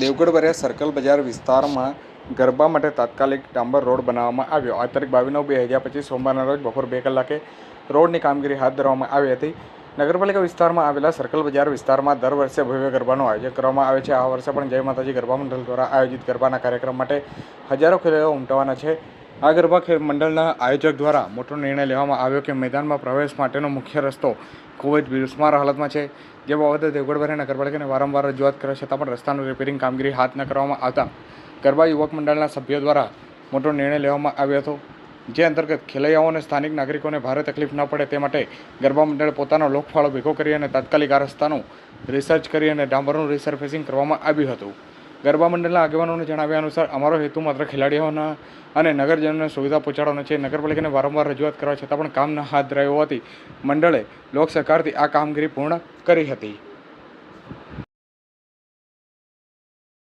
Devgadh બરિયા circle બજાર વિસ્તારમાં ગરબા માટે તાત્કાલિક ડાંબર રોડ બનાવવામાં આવ્યો. આ તારીખ બાવીસ નવ બે હજાર પચીસ સોમવારના રોજ બપોર બે કલાકે રોડની કામગીરી હાથ ધરવામાં આવી હતી. નગરપાલિકા વિસ્તારમાં આવેલા સર્કલ બજાર વિસ્તારમાં દર વર્ષે ભવ્ય ગરબાનું આયોજન કરવામાં આવે છે. આ વર્ષે પણ જય માતાજી ગરબા મંડળ દ્વારા આયોજિત ગરબાના કાર્યક્રમ માટે હજારો ખેલાડીઓ ઉમટવાના છે. આ ગરબા ખે- મંડળના આયોજક દ્વારા મોટો નિર્ણય લેવામાં આવ્યો કે મેદાનમાં પ્રવેશ માટેનો મુખ્ય રસ્તો ખૂબ જ બિસ્માર હાલતમાં છે. જે બાબતે દેવગઢ બરિયા નગરપાલિકાને વારંવાર રજૂઆત કરે છતાં પણ રસ્તાનું રિપેરિંગ કામગીરી હાથ ન કરવામાં આવતા ગરબા યુવક મંડળના સભ્યો દ્વારા મોટો નિર્ણય લેવામાં આવ્યો હતો. જે અંતર્ગત ખેલૈયાઓ અને સ્થાનિક નાગરિકોને ભારે તકલીફ ન પડે તે માટે ગરબા મંડળે પોતાનો લોકફાળો ભેગો કરી અને તાત્કાલિક આ રસ્તાનું રિસર્ચ કરી અને ડાંબરનું રિસર્ફેસિંગ કરવામાં આવ્યું હતું. ગરબા મંડળના આગેવાનોને જણાવ્યા અનુસાર, અમારો હેતુ માત્ર ખેલાડીઓના અને નગરજનોને સુવિધા પહોંચાડવાનો છે. નગરપાલિકાને વારંવાર રજૂઆત કરવા છતાં પણ કામ ન હાથ ધરાયો હોવાથી મંડળે લોક સહકારથી આ કામગીરી પૂર્ણ કરી હતી.